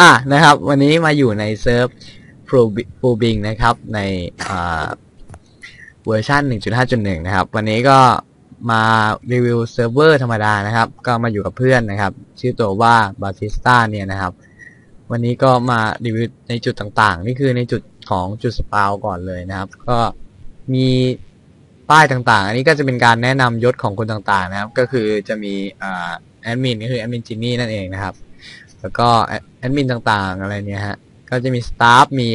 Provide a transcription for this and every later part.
อะนะครับ วันนี้มาอยู่ในเซิร์ฟ Pro b i n g นะครับ ในเวอร์ชัน1.5.1 นะครับ วันนี้ก็มารีวิวเซิร์ฟเวอร์ธรรมดานะครับ ก็มาอยู่กับเพื่อนนะครับ ชื่อตัวว่า Batista เนี่ยนะครับ วันนี้ก็มารีวิวในจุดต่างๆ นี่คือในจุดของจุดสปาวก่อนเลยนะครับ ก็มีป้ายต่างๆ อันนี้ก็จะเป็นการแนะนำยศของคนต่างๆ นะครับ ก็คือจะมีแอดมินก็คือแอดมินจินนี่นั่นเองนะครับ แล้วก็แอดมินต่างๆอะไรเนี่ยฮะ ก็จะมีสตาฟมี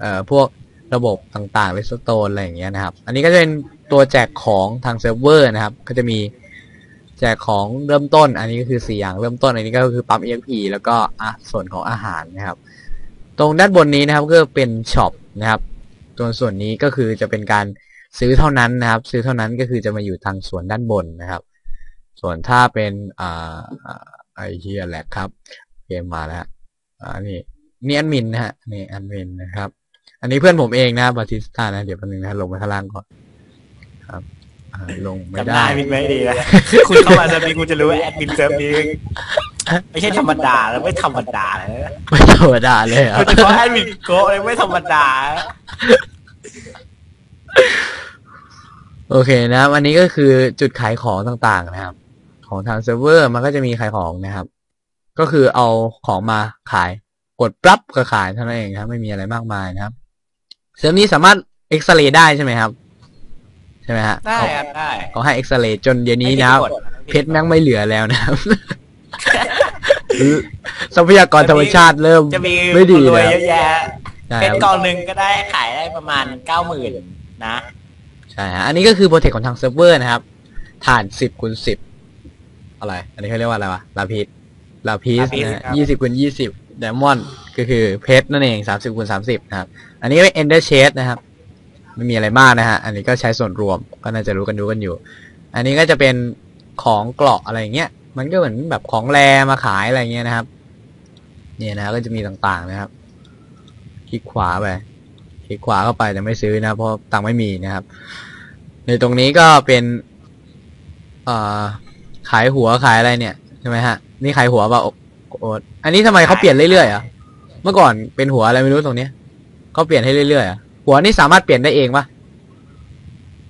เอ่อพวกระบบต่างๆเลสโตนอะไรอย่างเงี้ยนะครับ อันนี้ก็จะเป็นตัวแจกของทางเซิร์ฟเวอร์นะครับ ก็จะมีแจกของเริ่มต้น อันนี้ก็คือสี่อย่างเริ่มต้น อันนี้ก็คือปั๊ม EXP แล้วก็อะส่วนของอาหารนะครับ ตรงด้านบนนี้นะครับก็เป็นช็อปนะครับ ตัวส่วนนี้ก็คือจะเป็นการซื้อเท่านั้นนะครับ ซื้อเท่านั้นก็คือจะมาอยู่ทางส่วนด้านบนนะครับ ส่วนถ้าเป็นอ่าอ่าไอเฮียแหลกครับ เกมมาแล้วฮะอ่านี่นี่แอดมินนะฮะนี่แอดมินนะครับ อันนี้เพื่อนผมเองนะบาติสตานะ เดี๋ยวแป๊บนึงนะลงไปข้างล่างก่อนครับอ่าลงไม่จำหได้น้ามินไม่ดีนะ คุณเข้ามาเซิร์ฟนี้คุณจะรู้ว่าแอดมินเซิร์ฟนี้ไม่ใช่ธรรมดาแล้วไม่ธรรมดาเลยนะไม่ธรรมดาเลยครัโดบยเฉพาะแอดมินโกะเลยไม่ธรรมดา โอเคนะวันนี้ก็คือจุดขายของต่างๆนะครับ ของทางเซิร์ฟเวอร์มันก็จะมีขายของนะครับ ก็คือเอาของมาขายกดปรับก็ขายเท่านั้นเองครับ ไม่มีอะไรมากมายนะครับเซิร์ฟนี้สามารถเอ็กซเรย์ได้ใช่ไหมครับ ใช่ไหมฮะได้ครับได้เขาให้เอ็กซเรย์จนเดี๋ยวนี้นะครับ เพชรแม่งไม่เหลือแล้วนะครับทรัพยากรธรรมชาติเริ่มจะมีไม่ดีคนรวยนะคเยรับอะแยะใช่เป็นครับกองหนึ่งก็ได้ขายได้ประมาณเก้าหมื่นนะใช่ฮะอันนี้ก็คือโปรเทคของทางเซิร์ฟเวอร์นะครับ ฐานสิบคูณสิบอะไร อันนี้เขาเรียกว่าอะไรวะลาพิส ลาพิสลาพิสนะครับยี่สิบคูณยี่สิบไดมอนด์ก็คือเพชรนั่นเองสามสิบคูณสามสิบนะครับ อันนี้ก็เป็นเอนเดอร์เชดนะครับ ไม่มีอะไรมากนะฮะ อันนี้ก็ใช้ส่วนรวมก็น่าจะรู้กันดูกันอยู่ อันนี้ก็จะเป็นของเกราะอะไรอย่างเงี้ย มันก็เหมือนแบบของแรมาขายอะไรเงี้ยนะครับ เนี่ยนะก็จะมีต่างๆนะครับ คลิกขวาไป คลิกขวาเข้าไปแต่ไม่ซื้อนะ เพราะตังค์ไม่มีนะครับ ในตรงนี้ก็เป็น เอ่อ ขายหัวขายอะไรเนี่ยใช่ไหมฮะ นี่ขายหัวเปล่าโอโอ๊ตอันนี้ทำไมเขาเปลี่ยนเรื่อยๆอะ เมื่อก่อนเป็นหัวอะไรไม่รู้ตรงเนี้ยเขาเปลี่ยนให้เรื่อยๆอะ หัวนี่สามารถเปลี่ยนได้เองปะ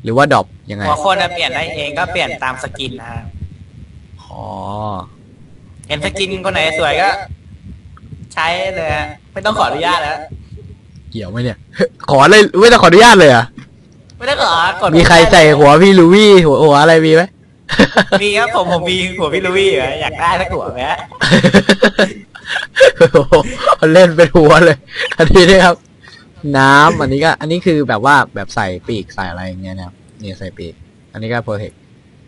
หรือว่าดรอปยังไง หัวคนจะเปลี่ยนได้เองก็เปลี่ยนตามสกินนะฮะอ๋อ เห็นสกินคนไหนสวยก็ ใช้เลยฮะไม่ต้องขออนุญาตแล้ว เกี่ยวไหมเนี่ย ขอเลยไม่ต้องขออนุญาตเลยเหรอะ ไม่ต้องขอกดมีใครใส่หัวพี่ลูวี่หัวหัวอะไรมีไหม มีครับผมผมมีหัวพี่ลุวี่อยู่อยากได้สักหัวไหมฮะโอ้โหเล่นเป็นหัวเลย อันนี้นะครับ น้ำอันนี้ก็ อันนี้คือแบบว่าแบบใส่ปีกใส่อะไรอย่างเงี้ยนะครับเนี่ยใส่ปีก อันนี้ก็โปรเทค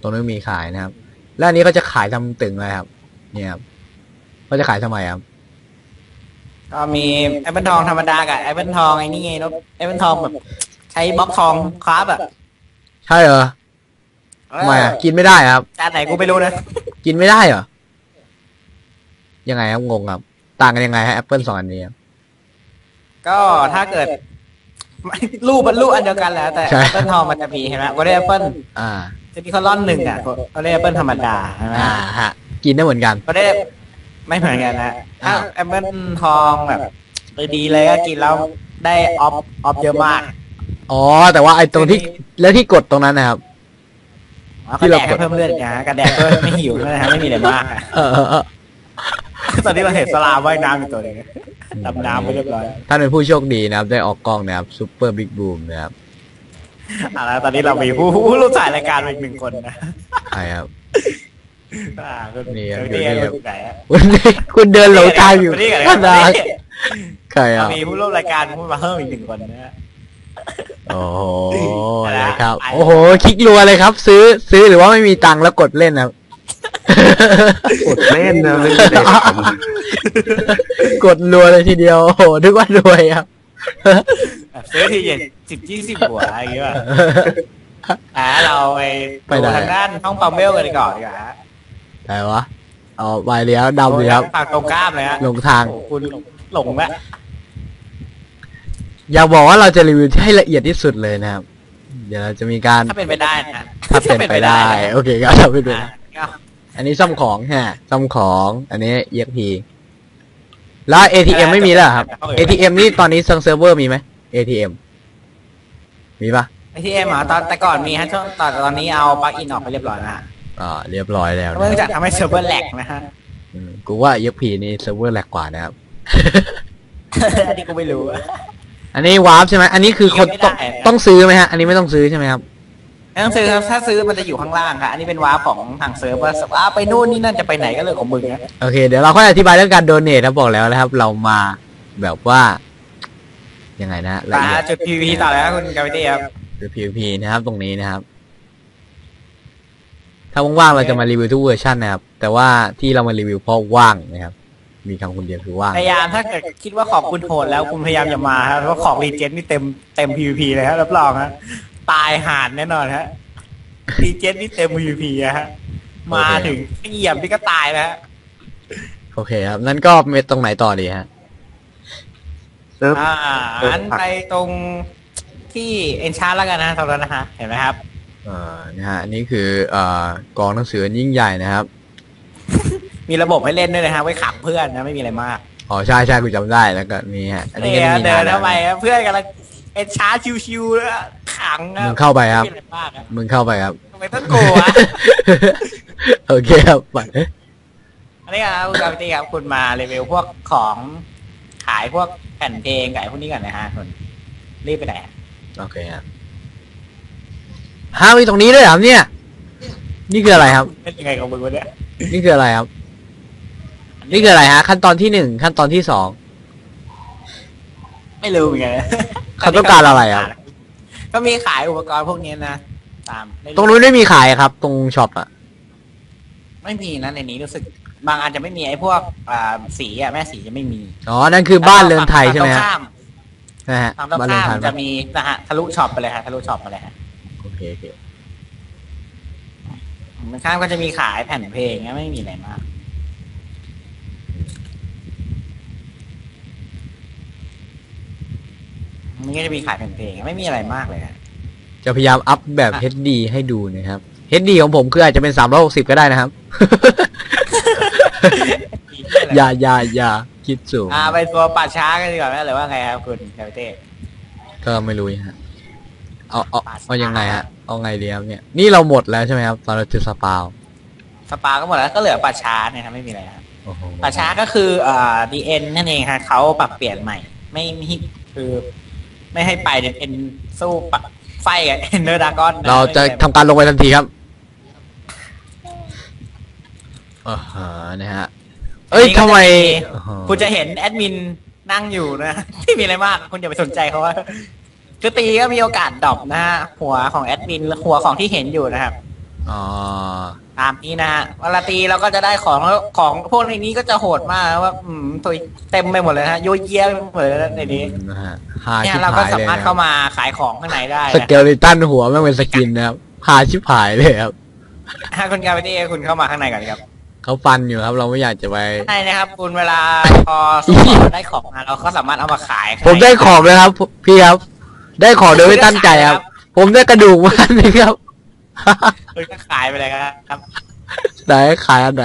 ตรงนี้มีขายนะครับ แล้วอันนี้เขาจะขายทำตึงอะไรครับ เนี่ยครับเขาจะขายทำไมครับก็มีแอปเปิลทองธรรมดากับแอปเปิลทองไอ้นี่ไงแล้วแอปเปิลทองแบบ ใช้บล็อกทองคราฟแบบใช่เหรอ ทำไมอะกินไม่ได้ครับ จานไหนกูไม่รู้นะกินไม่ได้เหรอ ยังไงครับงงครับ ต่างกันยังไงฮะแอปเปิลสองอันนี้ครับ ก็ถ้าเกิดรูปมันรูปอันเดียวกันแหล้วแต่ใช่ แอปเปิลทองมันจะมีเห็นไหมก็ได้แอปเปิลอ่า จะมีคอลอนหนึ่งอะก็ได้แอปเปิลธรรมดาใช่ไหมอ่าฮะ กินได้เหมือนกันก็ได้ไม่เหมือนกันนะถ้าอ้าวแอปเปิลทองแบบดีเลยก็กินแล้วได้ออฟออฟเยอะมาก อ๋อ แต่ว่าไอ้ตรงที่ แล้วที่กดตรงนั้นนะครับอ๋อ ที่ก็แดเรากกให้ดเพิ่มเลือดนะฮะกระแดกเพื่อไม่หิวนะฮะไม่มีอะไรมากอะเออเออเออตอนนี้เราเห็นสลามว่ายน้ำอยู่ตัวหนึงดำน้ำไปเรียบร้อยท่านเป็นผู้โชคดีนะครับ ได้ออกกล้องนะครับซูเปอร์บิ๊กบูมนะครับอะแล้วตอนนี้เรามีผู้ผู้รู้ถ่ายรายการมาอีกหนึ่งคนนะใช่ครับอ่าคุณนี่ครับคุณนี่อยู่นี่ครับคุณไหนอะวันนี้คุณเดินหลงทางอยู่คุณนี่กันก็นะได้คุณนี่ใครเราอะมีผู้ร่วมรายการพูดมาเพิ่มอีกหนึ่งคนนะฮะ โอ้โหอะไรอะไรนะครับ โอ้โห คลิกรัวเลยครับ ซื้อซื้อหรือว่าไม่มีตังค์แล้วกดเล่นนะครับกดเล่นนะไม่ได้กดรัวเลยทีเดียว โอ้โหนึกว่ารวยครับแบบซื้อทีเย็นสิบยี่สิบหัวอะไรอย่างเงี้ยว่ะอ่าเราไปไปไหนดูทางด้านห้องปาเมลกันดีกว่อนดีกว่าฮะไหนวะเอาไปแล้วดำเลยครับฝั่งตรงข้ามเลยฮะลงทางโอ้โหคุณหลงแล้ว อยากบอกว่าเราจะรีวิวที่ให้ละเอียดที่สุดเลยนะครับ เดี๋ยวเราจะมีการถ้าเป็นไปได้นะถ้าเป็นไปได้ โอเคก็ถ้าเป็นไปอะได้ก็อันนี้ซ่อมของฮะซ่อมของ อันนี้ EXP แล้ว ATM ไม่มีแล้วเหรอครับ ATM นี่ตอนนี้ซังเซิร์ฟเวอร์มีไหม ATM มีปะไอทีเอ็มอะตอนแต่ก่อนมีฮะช่วงตอนตอนนี้เอาปลั๊กอินออกไปเรียบร้อยแล้วฮะอ่าเรียบร้อยแล้วเนื่องนะจากทำให้เซิร์ฟเวอร์แหลกนะฮะอืมกูว่า EXP นี่เซิร์ฟเวอร์แหลกกว่านะครับอันนี้กูไม่รู้ อะอันนี้วาร์ปใช่ไหมอันนี้คือคนต้องไม่ได้นะต้องซื้อไหมฮะ อันนี้ไม่ต้องซื้อใช่ไหมครับไม่ต้องซื้อครับถ้าซื้อมันจะอยู่ข้างล่างค่ะอันนี้เป็นวาร์ปของทางเซิร์ฟว่าว้าร์ปไปนู่นนี่นั่นจะไปไหนก็เรื่องของมึงนะโอเค เดี๋ยวเราค่อยอธิบายเรื่องการโดเนทครับบอกแล้วนะครับ เรามาแบบว่ายังไงนะละอ่าเอียดจุด PVP ต่อเลยครับคุณกาวิตี้ครับคือ PVP นะครับตรงนี้นะครับ ถ้าว่างๆเราจะมารีวิวทุกเวอร์ชันนะครับ แต่ว่าที่เรามารีวิวเพราะว่างนะครับ มีคำคนเดียวคือว่างพยายามถ้าเกิดคิดว่าของคุณโหดแล้วคุณพยายามอย่ามาครับเพราะของรีเจนนี่เต็มเต็ม PVP เลยครับรับรองฮะตายห่านแน่นอนฮะรีเจนนี่เต็ม PVP อะฮะมาถึงเหยียบนี่ก็ตายแล้วฮะโอเคครับ นั่นก็เมตตรงไหนต่อดีฮะเซิร์ฟอ่าเอออันไปตรงที่เอนชาร์แล้วกันนะตรงนั้นนะฮะเห็นไหมครับเอ่อนะฮะอันนี้คือเอ่อกองหนังสืออันยิ่งใหญ่นะครับ มีระบบให้เล่นด้วยนะฮะไว้ขังเพื่อนนะไม่มีอะไรมากอ๋อใช่ใช่กูจำได้แล้วก็นี่ฮะอันนี้เนี่ก็ยไม่มีเดินานนแล้วทำไมครับเพื่อนกำลังเอนชาร์ชิวๆแล้วขังอะมึงเข้าไปครับม่มีอะไรมากอะมึงเข้าไปครับ ทำไมต้องกลัวอะโอเคครับไปอันนี้ครับคุณกาวิตี้ครับคุณมารีวิวพวกของขายพวกแผ่นเพลงกับไอ้พวกนี้ก่อนนะฮะคุณรีบไปไหนอะโอเคครับห้ามีตรงนี้ด้วยเหรอครับเนี่ย นี่คืออะไรครับ เป็นยังไงของมึงวะเนี่ยนี่คืออะไรครับ นี่คืออะไรฮะ ขั้นตอนที่หนึ่งขั้นตอนที่สองไม่รู้เหมือนกันเขาต้องการอะไรอะก็มีขายอุปกรณ์พวกนี้นะตามตรงนู้นไม่มีขายครับ ตรงช็อปอะไม่มีนะในนี้รู้สึกบางอันจะไม่มีไอ้พวกอ่าสีอะแม่สีจะไม่มีอ๋อนั่นคือบ้านเรือนไทยใช่ไหมฝั่งตรงฮะข้ามนะฮะฝั่งตรงบ้านเรือนข้ามไทยจะปะมีนะฮะทะลุช็อปไปเลยฮะทะลุช็อปไปเลยฮะโอเคโอเคมันข้างก็จะมีขายแผ่นเพลงนะไม่มีอะไรมาก มันก็จะมีขายแผ่นเพลงไม่มีอะไรมากเลยฮะจะพยายามอัพแบบอะ HD ให้ดูนะครับ HD ของผมคืออาจจะเป็น360ก็ได้นะครับ อย่าอย่าอย่าคิดสูงอ่าไปตัวป่าช้ากันดีกว่าไหมหรือว่าไงครับคุณคาเต้ก็ไม่รู้ฮะเอาเอาป่าช้าเอายังไงฮะเอาไงดีครับเนี่ย นี่เราหมดแล้วใช่ไหมครับตอนเราจุดสปาวสปาก็หมดแล้วก็เหลือป่าช้าเนี่ยครับไม่มีอะไรครับโอ้โหป่าช้าก็คืออ่าดีเอ็นนั่นเองฮะเขาปรับเปลี่ยนใหม่ ไม่ไม่คือ ไม่ให้ไปเด็นเอ็นสู้ปะไฟกับเอ็นเดอร์ดากอนเราจะทำการลงไปทันทีครับอ่าฮะนะฮะ เอ้ยทำไมอ๋อคุณจะเห็นแอดมินนั่งอยู่นะไม่มีอะไรมากคุณอย่าไปสนใจเขาว่าคือตีก็มีโอกาสดรอปนะฮะหัวของแอดมินและหัวของที่เห็นอยู่นะครับ อ๋อ ตามนี้นะฮะเวลาตีเราก็จะได้ของแล้วของพวกในนี้ก็จะโหดมากว่าอืมตัวเต็มไปหมดเลยนะฮะโยเยะไปหมดเลยนะในนี้นะฮะหาเนี่ยชิบเราก็หายสาเลยมารถนะเข้ามาขายของข้างในได้สนะเกลลิตันหัวแม่งเป็นสกินนะครับหาชิบหายเลยครับถ้าคุณกาไปที่คุณเข้ามาข้างในก่อนครับเขาฟันอยู่ครับ เราไม่อยากจะไป ข้างในนะครับ คุณเวลาพอสมมติเราได้ของมาเราก็สามารถเอามาขายข้างในผมได้ของเลยครับ พี่ครับ ได้ของโดยไม่ตั้งใจครับ ผมได้กระดูกมาหนึ่งครับ คุณก็ขายไปเลยครับไหนขายอันไหน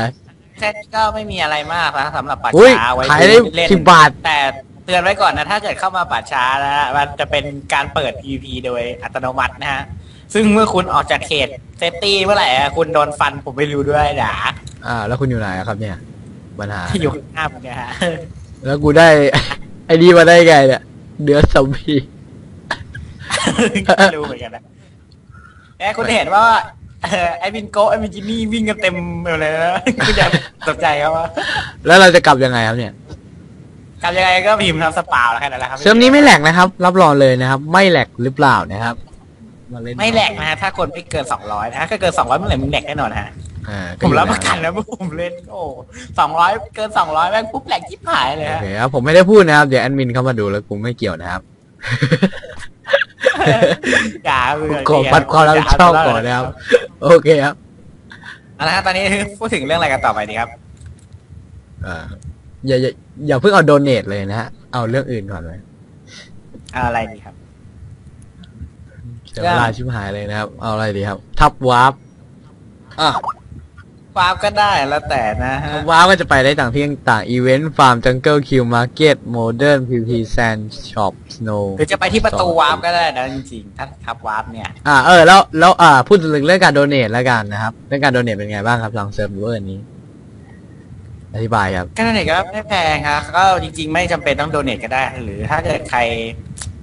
แค่นี้ก็ไม่มีอะไรมากนะสำหรับป่าอุ้ยช้าไว้ขายได้เล่นสิบบาท แต่เตือนไว้ก่อนนะ ถ้าเกิดเข้ามาป่าช้านะฮะมันจะเป็นการเปิด PVP โดยอัตโนมัตินะฮะ ซึ่งเมื่อคุณออกจากเขตเซฟตี้เมื่อไหร่อะคุณโดนฟันผมไม่รู้ด้วยด่าอ่า แล้วคุณอยู่ไหนอะครับเนี่ย ปัญหาที่อยู่ข้างหน้าผมเนี่ยฮะแล้วกูได้ ไอ้ดีมาได้ไงเนี่ยเดือดสมพี ไม่รู้เหมือนกันนะ แอบคุณเห็นว่าเอ่อไอ้วินโกะไอ้วินจินี่วิ่งกันเต็มไปหมดเลยนะคุณอย่าตกใจครับว่าแล้วเราจะกลับยังไงครับเนี่ย กลับยังไงก็พิมพ์ทำสปาวแล้วแค่นั้นแหละครับเซิร์ฟนี้ไม่แหลกนะครับ รับรองเลยนะครับ ไม่แหลกหรือเปล่านะครับาเนไม่แหลกนะฮะถ้าคนไม่เกินสองร้อยนะฮะถ้าเกินสองร้อยเมื่อไหร่มึงแหลกแน่นอนฮะอ่าผมรับอยู่ประกันนะว่าผมเล่นโอ้สองร้อยเกินสองร้อยแม่งปุ๊บแหลกชิบหายเลยโอฮะ เคครับผมไม่ได้พูดนะครับ เดี๋ยวแอดมินเข้ามาดูแล้วกูไม่เกี่ยวนะครับ อย่าเบื่อขอปัดความรับผิดชอบก่อนนะครับ โอเคครับเอาละครับตอนนี้พูดถึงเรื่องอะไรกันต่อไปดีครับอ่าอย่าอย่าอย่าเพิ่งเอาโดเนทเลยนะฮะ เอาเรื่องอื่นก่อนเลยเอาอะไรดีครับเสียเวลาชิบหายเลยนะครับ เอาอะไรดีครับ ทับวาร์ปอะ วาร์ปก็ได้แล้วแต่นะฮะว้าวก็จะไปได้ต่างที่ต่างอีเวนต์ฟาร์มจังเกิลคิวมาร์เก็ตโมเดิร์นพีพีแซนช็อปสโนว์หรือจะไปที่ประตูวาร์ปก็ได้นะจริงๆถ้าครับวาร์ปเนี่ยอ่าเออแล้วแล้วอ่าพูดถึงเรื่องการโดเนทแล้วกันนะครับ เรื่องการโดเนทเป็นไงบ้างครับทางเซิร์ฟเวอร์นี้ อธิบายครับก็นั่นเองก็ไม่แพงครับก็จริง ๆ ไม่จำเป็นต้องโดเนทก็ได้ หรือถ้าเกิดใคร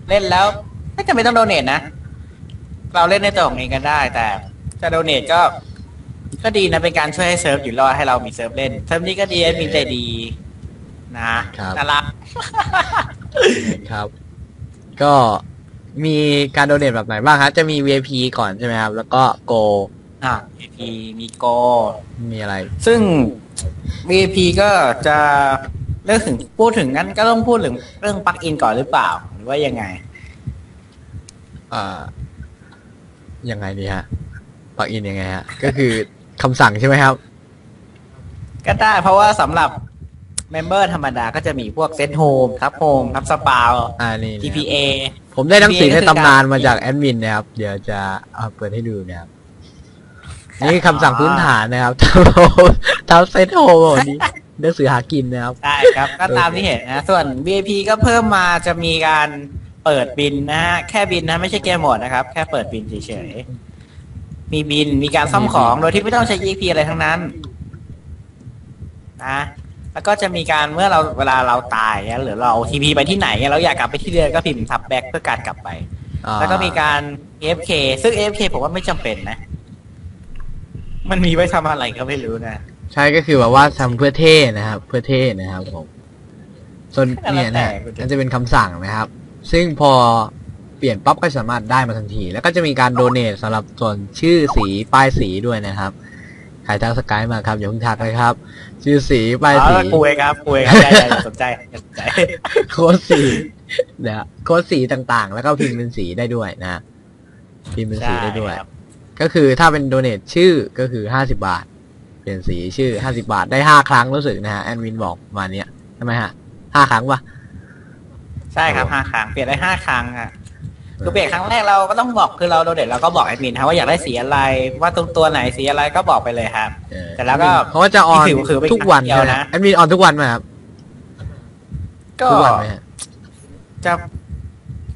เล่นแล้วไม่จำเป็นต้องโดเนทนะ เราเล่นในตัวของเองก็ได้ แต่จะโดเนทก็ ก็ดีนะเป็นการช่วยให้เซิร์ฟอยู่รอดให้เรามีเซิร์ฟเล่นเซิร์ฟนี้ก็ดีแอดมินใจดี นะครับ น่ารัก ครับ ก็มีการโดเนทแบบไหนบ้างครับจะมี VIP ก่อนใช่ไหมครับ แล้วก็ Go อ่า VIP มีโก มีอะไร ซึ่ง VIP ก็จะเรื่องถึงพูดถึงงั้นก็ต้องพูดถึงเรื่องปลั๊กอินก่อนหรือเปล่า หรือว่ายังไง อ่ายังไงดีฮะปลักอินยังไงฮะ ก็คือ คำสั่งใช่ไหมครับ ก็ได้เพราะว่าสำหรับเมมเบอร์ธรรมดาก็จะมีพวกเซตโฮมทับโฮมทับสปาว อ่านี่นะครับ TPA ผมได้หนังสือใน TPA ตำนานก็คือการมาจากแอดมินนะครับ เดี๋ยวจะเอาเปิดให้ดูนะครับ นี่คำสั่งพื้นฐานนะครับทำโฮมทำเซตโฮมวันนี้หนังสือหากินนะครับ ได้ครับ ก็ตามที่เห็นนะ ส่วน VIP ก็เพิ่มมาจะมีการเปิดบินนะฮะ แค่บินนะ ไม่ใช่เกมโหมดนะครับ แค่เปิดบินเฉยๆ มีบินมีการซ่อมของโดยที่ไม่ต้องใช้ EP อะไรทั้งนั้นนะแล้วก็จะมีการเมื่อเราเวลาเราตายเนี่ยหรือเราทีพีไปที่ไหนเนี่ยเราอยากกลับไปที่เดิมก็พิมพ์ทับแบ็กเพื่อการกลับไปอ่าแล้วก็มีการ AFK ซึ่ง AFK ผมว่าไม่จำเป็นนะ มันมีไว้ทำอะไรก็ไม่รู้นะใช่ก็คือแบบว่าทำเพื่อเท่นะครับ เพื่อเท่นะครับผมส่วนเนี่ยนะแล้วแต่มันจะเป็นคำสั่งนะครับ ซึ่งพอ เปลี่ยนปั๊บก็สามารถได้มาทันที แล้วก็จะมีการโดเนทสำหรับส่วนชื่อสีป้ายสีด้วยนะครับ ใครทักสกายมาครับอย่าเพิ่งทักเลยครับ ชื่อสีป้ายอ๋สีอคุยครับคุยครับได้ได้อย่าสนใจอย่าสนใจ โค้ดสีนะฮะโค้ดสีต่างๆ แล้วก็พิมพ์เป็นสีได้ด้วยนะฮะพิมพ์เป็นสีได้ด้วยใช่ครับก็คือถ้าเป็นโดเนทชื่อก็คือห้าสิบาท เปลี่ยนสีชื่อห้าสิบาทได้ห้าครั้งรู้สึกนะฮะแอดมินบอกประมาณเนี้ยใช่ไหมฮะห้าครั้งปะใช่ครับห้าครั้งเปลี่ยนได้ห้าครั้งอะ คือเปลี่ยนครั้งแรกเราก็ต้องบอกคือเราโดเด็ดเราก็บอกแอดมินครับว่าอยากได้สีอะไร ว่าตรงตัวไหนสีอะไรก็บอกไปเลยครับเออแต่แล้วก็เขาก็จะออนถือถือเป็นทุกวันครั้งเดียวใช่ไหมนะแอดมินออนทุกวันไหมครับก็ทุกวันไหมฮะจะ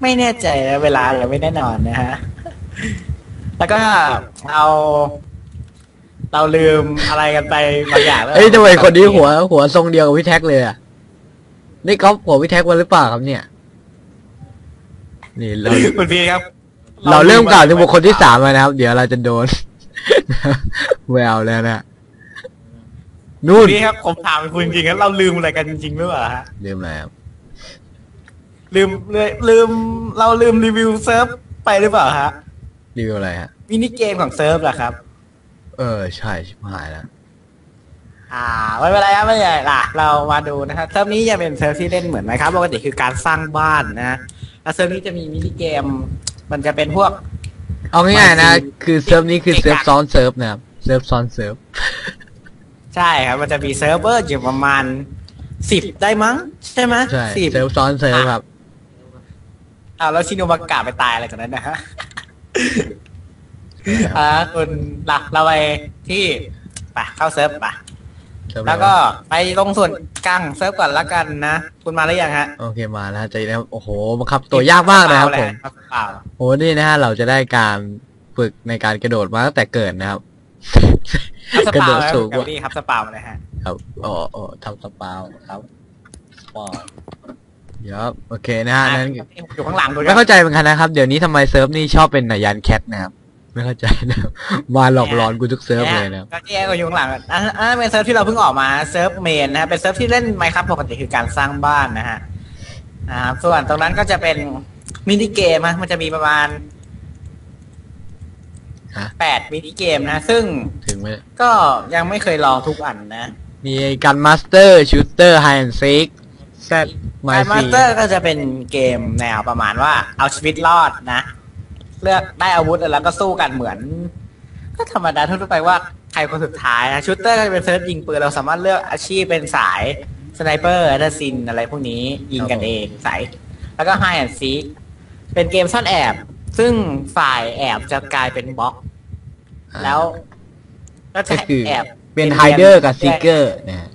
ไม่แน่ใจนะเวลายังไม่แน่นอนนะฮะแล้วก็เราเราลืมอะไรกันไปบางอย่างแล้วเอ้ยทำไมคนนี้หัวหัวทรงเดียวกับพี่แท็กเลยอะนี่เขาหัวพี่แท็กมาหรือเปล่าครับเนี่ย นี่เราคุณพีครับ เราเริ่มกล่าวถึงบุคคลที่สามแล้วนะครับ เดี๋ยวเราจะโดนแววแล้วนะนู่นู่นนพี่ครับผมถามคุณจริงๆครับเราลืมอะไรกันจริงๆหรือเปล่าฮะลืมแล้วลืมเลยลืมเราลืมรีวิวเซิร์ฟไปหรือเปล่าฮะรีวิวอะไรฮะมินิเกมของเซิร์ฟเหรอครับ เออใช่ชิบหายแล้วอ่าไม่เป็นไรครับไม่เป็นไรล่ะ เรามาดูนะครับเซิร์ฟนี้จะเป็นเซิร์ฟที่เล่นเหมือนไหมครับปกติคือการสร้างบ้านนะ แล้วเซิร์ฟนี้จะมีมินิเกม มันจะเป็นพวก เอาง่ายๆนะมันคือคือเซิร์ฟนี้คือเกะกะเซิร์ฟซ้อนเซิร์ฟนะครับ เซิร์ฟซ้อนเซิร์ฟ ใช่ครับ มันจะมีเซิร์ฟเวอร์อยู่ประมาณสิบได้มั้ง ใช่ไหมใช่สิบเซิร์ฟซ้อนเซิร์ฟครับอ้าวแล้วชิโนมากะไปตายอะไรกันนั้นนะฮะอ่าคุณหลักเราไปที่ไปเข้าเซิร์ฟไปเซิร์ฟอะไร แล้วก็ไปตรงส่วนกลางเซิร์ฟก่อนละกันนะ คุณมาหรือยังฮะ โอเคมาแล้วใจแล้วโอ้โหบังคับตัวยากมากนะครับผมเปล่าโหนี่นะฮะเราจะได้การฝึกในการกระโดดมาตั้งแต่เกิดนะครับครับสกระปาโดวดแล้วสูงกักบว่านี่ครับสปาวเลยฮะ ครับอ๋ออ๋อทำสปาวครับว้าวเดี๋ยวโอเคนะฮะนั้นอยู่ข้างหลังดูไม่เข้าใจเหมือนกันนะครับ เดี๋ยวนี้ทำไมเซิร์ฟนี่ชอบเป็นนายยันแคทนะครับ ไม่เข้าใจนะครับมาหลอกหลอนกูทุกเซิร์ฟเลยนะครับก็แยกอยู่ข้างหลังอันอันนั้นเป็นเซิร์ฟที่เราเพิ่งออกมาเซิร์ฟเมนนะฮะเป็นเซิร์ฟที่เล่นไมครับปกติคือการสร้างบ้านนะฮะนะครับส่วนตรงนั้นก็จะเป็นมินิเกมนะมันจะมีประมาณฮะแปดมินิเกมนะ ซึ่งถึงไหมก็ยังไม่เคยลองทุกอันนะ มีกันมาสเตอร์ชูเตอร์ไฮแอนด์ซิกแซดไมไอมาซีสเตอร์ก็จะเป็นเกมแนวประมาณว่าเอาชีวิตรอดนะ เลือกได้อาวุธแล้วก็สู้กันเหมือน ก็ธรรมดาทั่วไปว่าใครคนสุดท้ายนะชูเตอร์ก็จะเป็นเซิร์ฟยิงปืนเราสามารถเลือกอาชีพเป็นสายสไนเปอร์แอสซินอะไรพวกนี้ยิงกันเองสายแล้วก็ไฮแอนซีเป็นเกมซ่อนแอบ ซึ่งฝ่ายแอบจะกลายเป็นบล็อก แล้วก็จะแอบเป็นไฮเดอร์กับซีเกอร์นะฮะ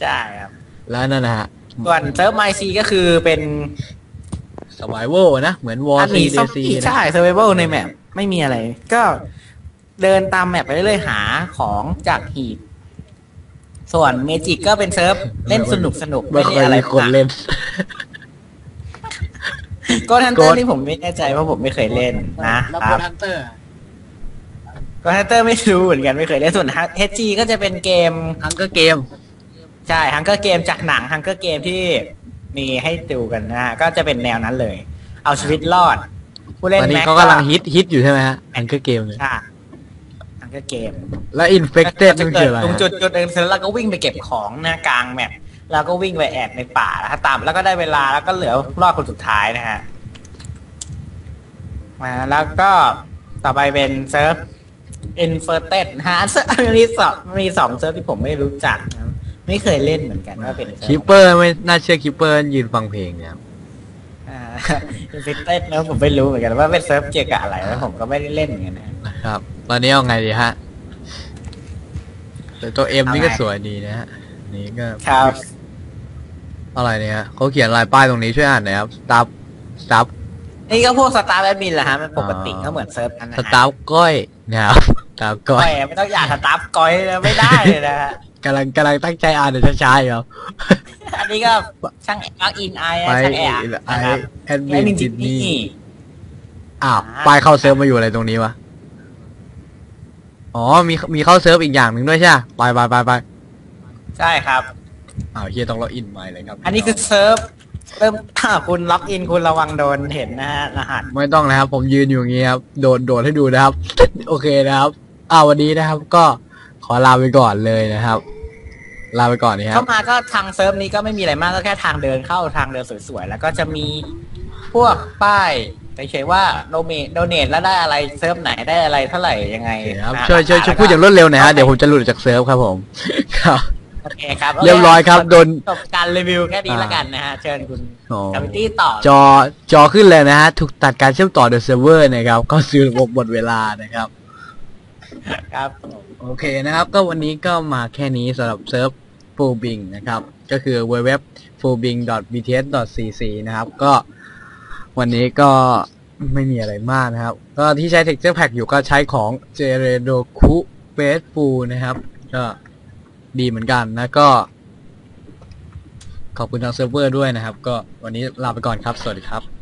ใช่ครับแล้วนั่นนะฮะส่วนเซิร์ฟไมซีก็คือเป็น สวายโวนะ เหมือนวออัร์นซีนี้เดซอมซีบี้นะใช่เซอร์ไ a เบิลในแมปไม่มีอะไร ก็เดินตามแมปไปเรื่อยๆหาของจากหีบ ส่วนเมจิกก็เป็นเซิร์ฟ เล่นสนุกสนุกๆไม่ไม่เคได้ยอะไรมีคนเล่นโกทันเตอ Ghost ร์นี่ผมไม่แน่ใจเพราะผมไม่เคยเล่นนะแล้วคโกรับทันเตอร์โกทันเตอร์ไม่รู้เหมือนกันไม่เคยเล่นส่วนเฮจีก็จะเป็นเกมฮังเกอร์เกมใช่ฮังเกอร์เกมจากหนังฮังเกอร์เกมที่ มีให้ดูกันนะฮะก็จะเป็นแนวนั้นเลย เอาชีวิตรอด ผู้เล่นตอนนี้แม็กเขากำลังฮิตฮิตอยู่ใช่ไหมฮะฮังเกอร์เกมเลยใช่ฮังเกอร์เกม แล้วอินเฟคเต็ดนั่นคืออะไรตรงฮะจุดจุดหนึ่งเสร็จแล้วเราก็วิ่งไปเก็บของหน้ากลางแมปแล้วก็วิ่งไปแอบในป่าแล้วถ้าตามแล้วก็ได้เวลาแล้วก็เหลือรอดคนสุดท้ายนะฮะมาแล้วก็ต่อไปเป็นเซิร์ฟ Inverted นะฮะเซิร์ฟมีสองมีสองเซิร์ฟที่ผมไม่รู้จักนะ ไม่เคยเล่นเหมือนกันว่าเป็นเซิร์ฟคิปเปอร์ไม่น่าเชื่อคิปเปอร์ยืนฟังเพลงเนี่ยครับอ่า Inverted นะผมไม่รู้เหมือนกันว่าเป็นเซิร์ฟเกี่ยวกับอะไรแล้วผมก็ไม่ได้เล่นเหมือนกันนะนะครับ ตอนนี้เอาไงดีฮะแต่ตัวเอ็มเอาไงนี่ก็สวยดีนะฮะนี่ก็ครับอะไรเนี่ยฮะเขาเขียนลายป้ายตรงนี้ช่วยอ่านหน่อยครับสตาฟสตาฟนี่ก็พวกสตาร์แอดมินแหละฮะมันปกติอ๋อก็เหมือนเซิร์ฟนั้นนะสฮะตาฟก้อยนะครับสตาฟก้ก้ออยยไม่ต้องอยากสตาร์ฟก้อยนะไม่ได้เลยนะฮะ กำลังกำลังตั้งใจอ่านเดี๋ยวช้าๆอยู่ครับอันนี้ก็ช่างแอร์อินไอไปช่างแอร์ไอนะครับแอดแอมิดมินนจิจินนนี่นี่อ้าวอ่าป้ายเข้าเซิร์ฟมาอยู่อะไรตรงนี้วะอ๋อมีมีเข้าเซิร์ฟอีกอย่างหนึ่งด้วยใช่ไหมไปไปไปไปใช่ครับอ้าวเฮียต้องล็อกอินใหม่เลยครับ อันนี้คือเซิร์ฟเริ่มถ้าคุณล็อกอินคุณระวังโดนเห็นนะฮะรหัสไม่ต้องนะครับ ผมยืนอยู่อย่างงี้ครับโดดโดดให้ดูนะครับ โอเคนะครับอ้าววันนี้นะครับ ก็ขอลาไปก่อนเลยนะครับ ลาไปก่อนนี่ครัเข้าบมาก็ทางเซิร์ฟนี้ก็ไม่มีอะไรมากก็แค่ทางเดินเข้าทางเดินสวยๆ แล้วก็จะมีพวกป้ายเฉยๆว่าโดเมโดเนทแล้วได้อะไรเซิร์ฟไหนได้อะไรเท่าไหร่ยังไงโอเคครับนะช่วยช่วยช่วยพูดอย่างรวดเร็วหน่อยฮะเดี๋ยวผมจะหลุดจากเซิร์ฟครับผมครับโอเคครับเรียบร้อยครับโดนจบการรีวิวแค่นี้แล้วกันนะฮะเชิญคุณอ๋อกาวิตี้ต่อจอจอขึ้นเลยนะฮะถูกตัดการเชื่อมต่อโดยเซิร์ฟเวอร์นะครับก็ซื้อระบบหมดเวลานะครับ ครับ โอเคนะครับ ก็วันนี้ก็มาแค่นี้สำหรับเซิร์ฟ full bing นะครับ ก็คือ www fullbing bts cc นะครับ ก็วันนี้ก็ไม่มีอะไรมากนะครับ ก็ที่ใช้ texture pack อยู่ก็ใช้ของ j r e d o k u b a s e f u l นะครับ ก็ดีเหมือนกันนะก็ ขอบคุณทางเซิร์ฟเวอร์ด้วยนะครับ ก็วันนี้ลาไปก่อนครับ สวัสดีครับ